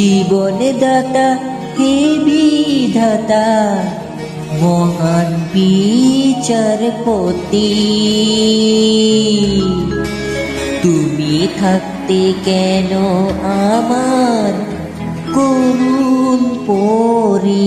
জীবন দাতা হে বিধাতা মহান বিচারপতি। তুমি থাকতে কেন আমার করুণ পরিণীতি?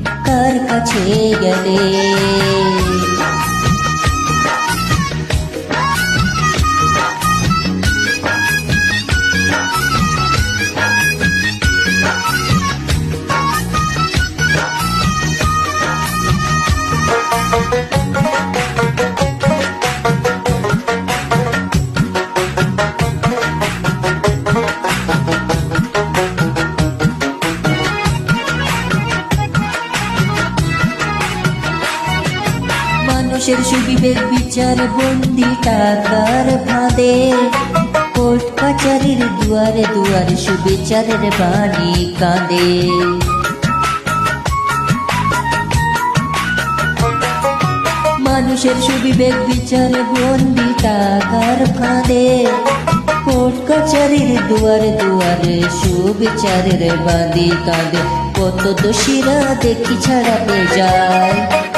কার কাছে মানুষের সুবিবেক বিচার বন্দি টাকার ফাঁদে। কোর্ট কাচারির দুয়ারে দুয়ারে সুবিচারের বাণী কাঁদে। মানুষের সুবিবেক বিচার বন্দি টাকার ফাঁদে। কোর্ট কাচারির দুয়ারে দুয়ারে সুবিচারের বাঁধি কাঁদে। কত দোষীরা দেখি ছাড়াতে যায়।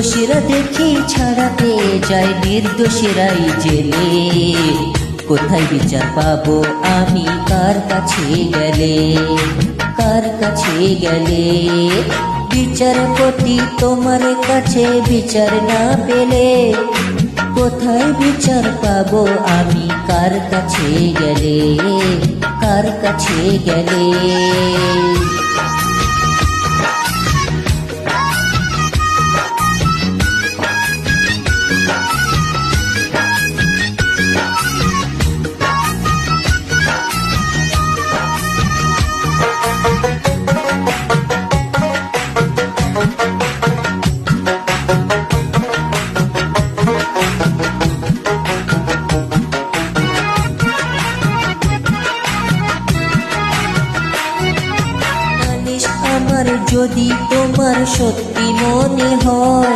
দোষীরা দেখি ছাড়াতে যায় নির্দোষীরাই জেলে। কোথায় বিচার পাবো আমি? কার কাছে গেলে? কার কাছে গেলে? বিচারপতি তোমার কাছে বিচার না পেলে কোথায় বিচার পাবো আমি? কার কাছে গেলে? কার কাছে গেলে? আমার যদি তোমার সত্যি মনে হয়,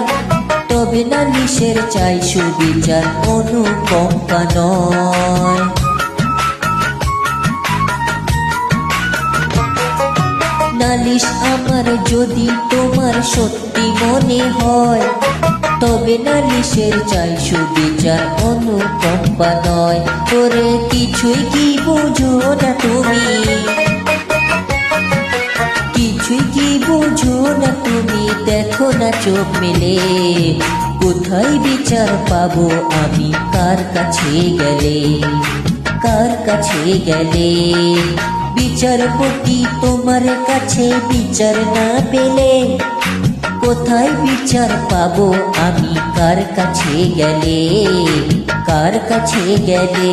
তবে নালিশের চাই সুবিচার, অনুকম্পা নয়। নালিশ আমার, যদি তোমার সত্যি মনে হয়, তবে নালিশের চাই সুবিচার, অনুকম্পা নয়। তোরে কিছুই কি বুঝো না তুমি? কিছুই কি বুঝো না তুমি, দেখো না চোখ মেলে। কোথায় বিচার পাবো আমি, কার কাছে গেলে? কার কাছে গেলে? বিচারপতি তোমার কাছে বিচার না পেলে? কোথায় বিচার পাবো আমি, কার কাছে গেলে? কার কাছে গেলে?